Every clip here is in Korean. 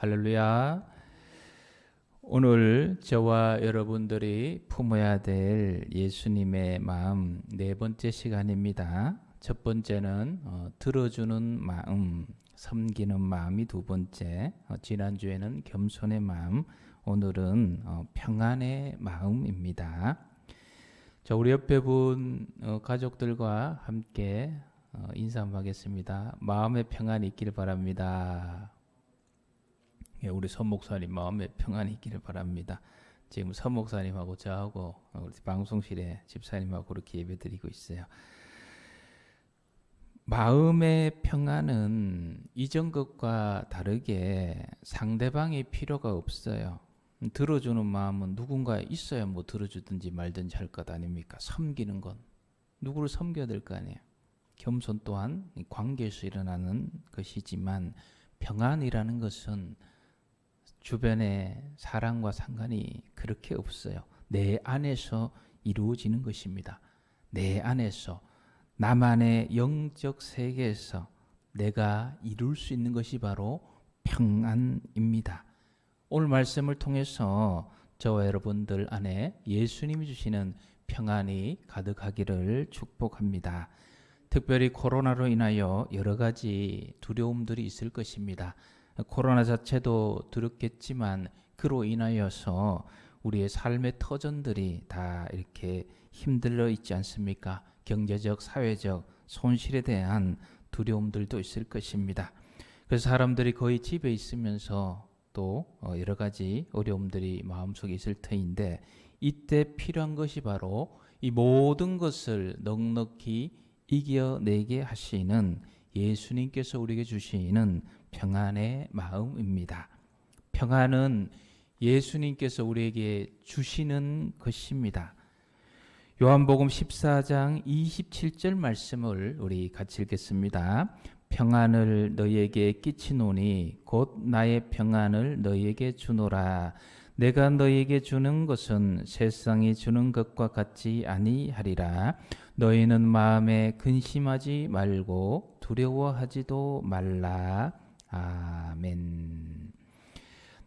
할렐루야. 오늘 저와 여러분들이 품어야 될 예수님의 마음 네 번째 시간입니다. 첫 번째는 어, 들어주는 마음, 섬기는 마음이 두 번째. 어, 지난주에는 겸손의 마음, 오늘은 어, 평안의 마음입니다. 자, 우리 옆에 분 어, 가족들과 함께 어, 인사 한번 하겠습니다. 마음의 평안이 있기를 바랍니다. 예, 우리 선 목사님 마음에 평안이 있기를 바랍니다. 지금 선 목사님하고 저하고 우리 방송실에 집사님하고 그렇게 예배드리고 있어요. 마음의 평안은 이전 것과 다르게 상대방이 필요가 없어요. 들어주는 마음은 누군가 있어야 뭐 들어주든지 말든지 할 것 아닙니까? 섬기는 건 누구를 섬겨야 될 거 아니에요. 겸손 또한 관계에서 일어나는 것이지만 평안이라는 것은 주변의 사랑과 상관이 그렇게 없어요. 내 안에서 이루어지는 것입니다. 내 안에서 나만의 영적 세계에서 내가 이룰 수 있는 것이 바로 평안입니다. 오늘 말씀을 통해서 저와 여러분들 안에 예수님이 주시는 평안이 가득하기를 축복합니다. 특별히 코로나로 인하여 여러 가지 두려움들이 있을 것입니다. 코로나 자체도 두렵겠지만 그로 인하여서 우리의 삶의 터전들이 다 이렇게 힘들어 있지 않습니까? 경제적, 사회적 손실에 대한 두려움들도 있을 것입니다. 그래서 사람들이 거의 집에 있으면서 또 어, 여러 가지 어려움들이 마음속에 있을 터인데 이때 필요한 것이 바로 이 모든 것을 넉넉히 이겨내게 하시는 예수님께서 우리에게 주시는 평안의 마음입니다. 평안은 예수님께서 우리에게 주시는 것입니다. 요한복음 14장 27절 말씀을 우리 같이 읽겠습니다. 평안을 너희에게 끼치노니 곧 나의 평안을 너희에게 주노라. 내가 너희에게 주는 것은 세상이 주는 것과 같지 아니하리라. 너희는 마음에 근심하지 말고 두려워하지도 말라. 아멘.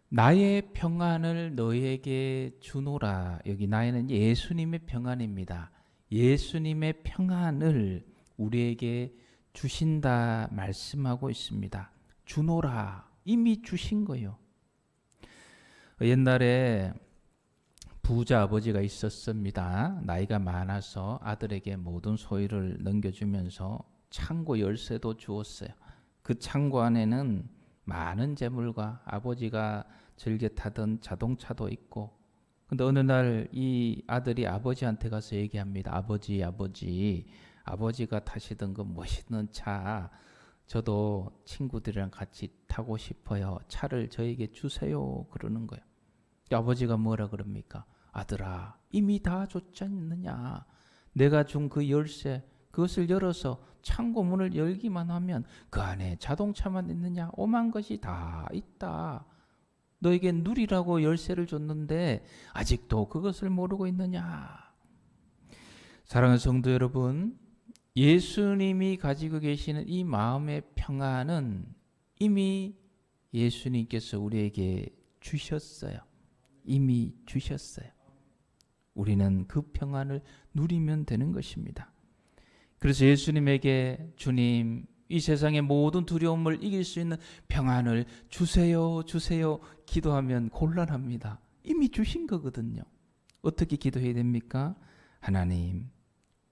나의 평안을 너희에게 주노라. 여기 나에는 예수님의 평안입니다. 예수님의 평안을 우리에게 주신다 말씀하고 있습니다. 주노라. 이미 주신 거요. 옛날에 부자 아버지가 있었습니다. 나이가 많아서 아들에게 모든 소유를 넘겨주면서 창고 열쇠도 주었어요. 그 창고 안에는 많은 재물과 아버지가 즐겨 타던 자동차도 있고 근데 어느 날 이 아들이 아버지한테 가서 얘기합니다. 아버지, 아버지, 아버지가 타시던 그 멋있는 차 저도 친구들이랑 같이 타고 싶어요. 차를 저에게 주세요. 그러는 거예요. 아버지가 뭐라 그럽니까? 아들아, 이미 다 줬지 않느냐? 내가 준 그 열쇠 그것을 열어서 창고 문을 열기만 하면 그 안에 자동차만 있느냐? 오만 것이 다 있다. 너에게 누리라고 열쇠를 줬는데 아직도 그것을 모르고 있느냐? 사랑하는 성도 여러분, 예수님이 가지고 계시는 이 마음의 평안은 이미 예수님께서 우리에게 주셨어요. 이미 주셨어요. 우리는 그 평안을 누리면 되는 것입니다. 그래서 예수님에게 주님 이 세상의 모든 두려움을 이길 수 있는 평안을 주세요, 주세요 기도하면 곤란합니다. 이미 주신 거거든요. 어떻게 기도해야 됩니까? 하나님,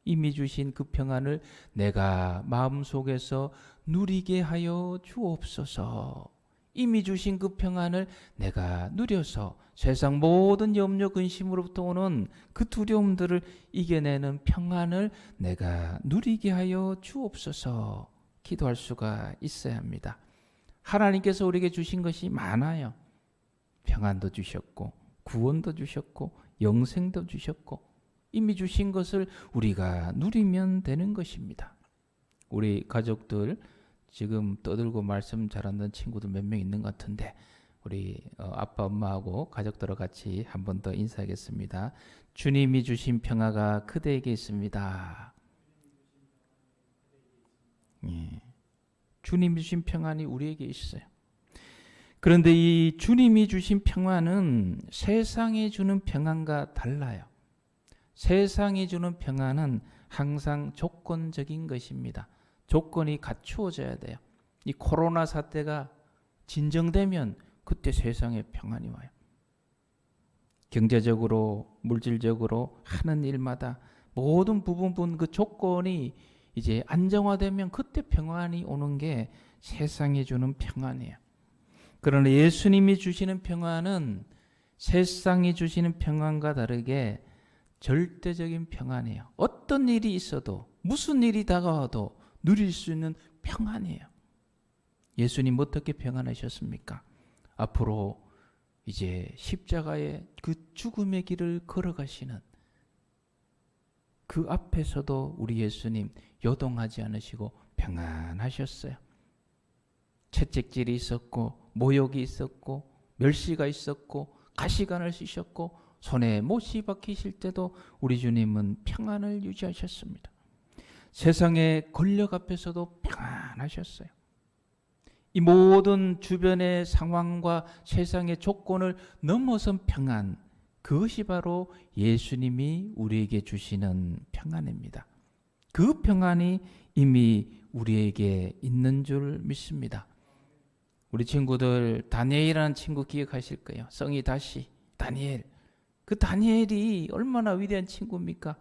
이미 주신 그 평안을 내가 마음속에서 누리게 하여 주옵소서. 이미 주신 그 평안을 내가 누려서 세상 모든 염려 근심으로부터 오는 그 두려움들을 이겨내는 평안을 내가 누리게 하여 주옵소서 기도할 수가 있어야 합니다. 하나님께서 우리에게 주신 것이 많아요. 평안도 주셨고 구원도 주셨고 영생도 주셨고 이미 주신 것을 우리가 누리면 되는 것입니다. 우리 가족들 지금 떠들고 말씀 잘하는 친구들 몇 명 있는 것 같은데 우리 어, 아빠 엄마하고 가족들과 같이 한 번 더 인사하겠습니다. 주님이 주신 평화가 그대에게 있습니다. 예. 주님이 주신 평안이 우리에게 있어요. 그런데 이 주님이 주신 평안은 세상이 주는 평안과 달라요. 세상이 주는 평안은 항상 조건적인 것입니다. 조건이 갖추어져야 돼요. 이 코로나 사태가 진정되면 그때 세상에 평안이 와요. 경제적으로, 물질적으로 하는 일마다 모든 부분 그 조건이 이제 안정화되면 그때 평안이 오는 게 세상이 주는 평안이에요. 그러나 예수님이 주시는 평안은 세상이 주시는 평안과 다르게 절대적인 평안이에요. 어떤 일이 있어도 무슨 일이 다가와도 누릴 수 있는 평안이에요. 예수님 어떻게 평안하셨습니까? 앞으로 이제 십자가의 그 죽음의 길을 걸어가시는 그 앞에서도 우리 예수님 요동하지 않으시고 평안하셨어요. 채찍질이 있었고 모욕이 있었고 멸시가 있었고 가시관을 쓰셨고 손에 못이 박히실 때도 우리 주님은 평안을 유지하셨습니다. 세상의 권력 앞에서도 평안하셨어요. 이 모든 주변의 상황과 세상의 조건을 넘어선 평안, 그것이 바로 예수님이 우리에게 주시는 평안입니다. 그 평안이 이미 우리에게 있는 줄 믿습니다. 우리 친구들 다니엘이라는 친구 기억하실 거예요. 성이 다시 다니엘. 그 다니엘이 얼마나 위대한 친구입니까?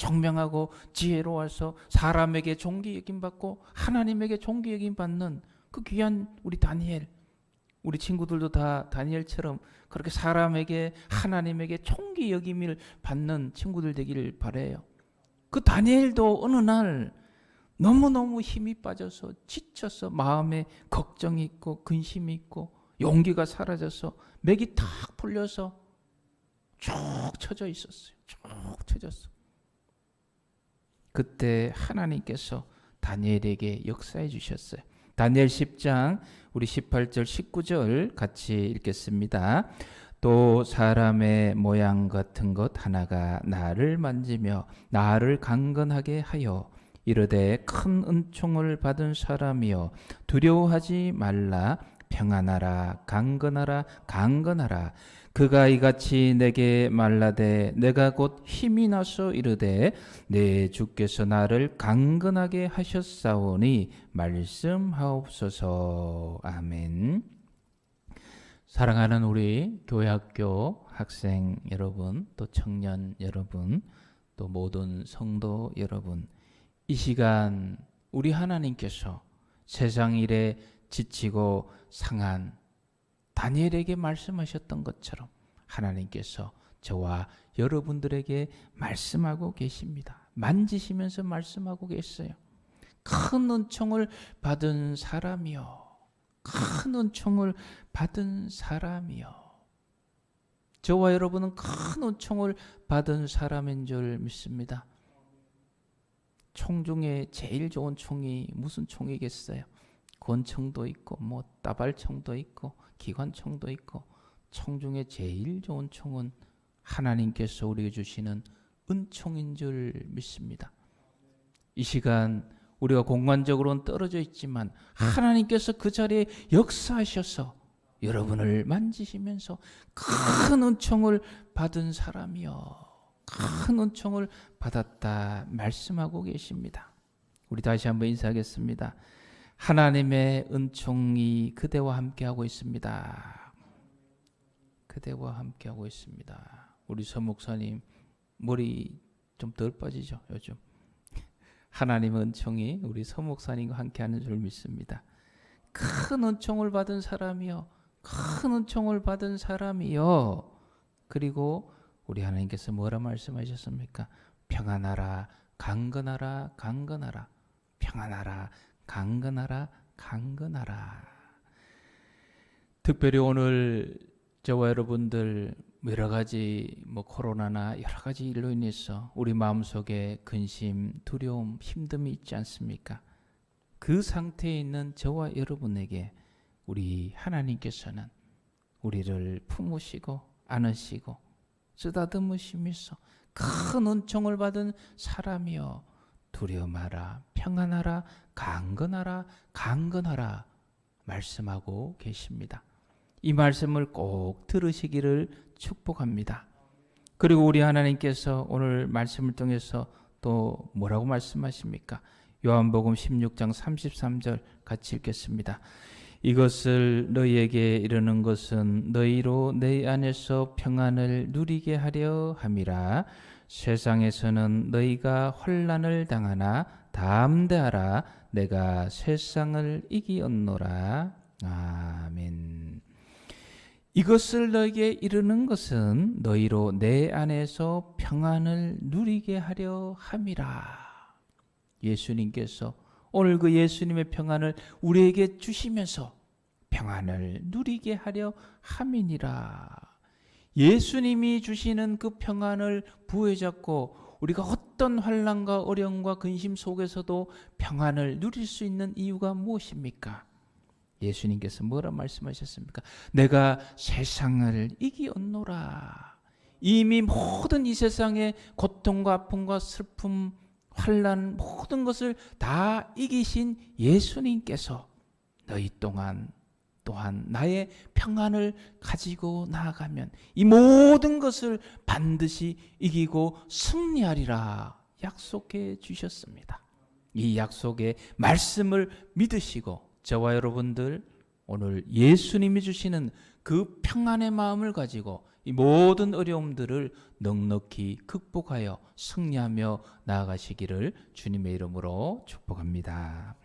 청명하고 지혜로워서 사람에게 존귀 여김 받고 하나님에게 존귀 여김 받는 그 귀한 우리 다니엘. 우리 친구들도 다 다니엘처럼 그렇게 사람에게 하나님에게 총기 여김을 받는 친구들 되기를 바래요. 그 다니엘도 어느 날 너무너무 힘이 빠져서 지쳐서 마음에 걱정이 있고 근심이 있고 용기가 사라져서 맥이 탁 풀려서 쭉 쳐져 있었어요. 쭉 쳐졌어. 그때 하나님께서 다니엘에게 역사해 주셨어요. 다니엘 10장 우리 18절 19절 같이 읽겠습니다. 또 사람의 모양 같은 것 하나가 나를 만지며 나를 강건하게 하여 이르되 큰 은총을 받은 사람이여 두려워하지 말라 평안하라 강건하라 강건하라 그가 이같이 내게 말라되 내가 곧 힘이 나서 이르되 내 주께서 나를 강건하게 하셨사오니 말씀하옵소서 아멘. 사랑하는 우리 교회학교 학생 여러분, 또 청년 여러분, 또 모든 성도 여러분, 이 시간 우리 하나님께서 세상 일에 지치고 상한 다니엘에게 말씀하셨던 것처럼 하나님께서 저와 여러분들에게 말씀하고 계십니다. 만지시면서 말씀하고 계세요. 큰 은총을 받은 사람이요. 큰 은총을 받은 사람이요. 저와 여러분은 큰 은총을 받은 사람인 줄 믿습니다. 총 중에 제일 좋은 총이 무슨 총이겠어요? 권총도 있고 뭐 따발총도 있고 기관총도 있고 총 중에 제일 좋은 총은 하나님께서 우리에게 주시는 은총인 줄 믿습니다. 이 시간 우리가 공간적으로는 떨어져 있지만 하나님께서 그 자리에 역사하셔서 여러분을 만지시면서 큰 은총을 받은 사람이요. 큰 은총을 받았다 말씀하고 계십니다. 우리 다시 한번 인사하겠습니다. 하나님의 은총이 그대와 함께하고 있습니다. 그대와 함께하고 있습니다. 우리 서 목사님 머리 좀 덜 빠지죠 요즘. 하나님의 은총이 우리 서 목사님과 함께하는 줄 믿습니다. 큰 은총을 받은 사람이요, 큰 은총을 받은 사람이요. 그리고 우리 하나님께서 뭐라 말씀하셨습니까? 평안하라, 강건하라, 강건하라, 평안하라, 강건하라, 강건하라. 특별히 오늘 저와 여러분들 여러 가지 뭐 코로나나 여러 가지 일로 인해서 우리 마음속에 근심, 두려움, 힘듦이 있지 않습니까? 그 상태에 있는 저와 여러분에게 우리 하나님께서는 우리를 품으시고 안으시고 쓰다듬으시면서 큰 은총을 받은 사람이여 두려워 마라 평안하라 강건하라 강건하라 말씀하고 계십니다. 이 말씀을 꼭 들으시기를 축복합니다. 그리고 우리 하나님께서 오늘 말씀을 통해서 또 뭐라고 말씀하십니까? 요한복음 16장 33절 같이 읽겠습니다. 이것을 너희에게 이르는 것은 너희로 내 안에서 평안을 누리게 하려 함이라 세상에서는 너희가 환난을 당하나 담대하라 내가 세상을 이기었노라 아멘. 이것을 너에게 이르는 것은 너희로 내 안에서 평안을 누리게 하려 함이라. 예수님께서 오늘 그 예수님의 평안을 우리에게 주시면서 평안을 누리게 하려 함이니라. 예수님이 주시는 그 평안을 부여잡고 우리가 어떤 환란과 어려움과 근심 속에서도 평안을 누릴 수 있는 이유가 무엇입니까? 예수님께서 뭐라 말씀하셨습니까? 내가 세상을 이기었노라. 이미 모든 이 세상의 고통과 아픔과 슬픔, 환란 모든 것을 다 이기신 예수님께서 너희 동안 또한 나의 평안을 가지고 나아가면 이 모든 것을 반드시 이기고 승리하리라 약속해 주셨습니다. 이 약속의 말씀을 믿으시고 저와 여러분들 오늘 예수님이 주시는 그 평안의 마음을 가지고 이 모든 어려움들을 넉넉히 극복하여 승리하며 나아가시기를 주님의 이름으로 축복합니다.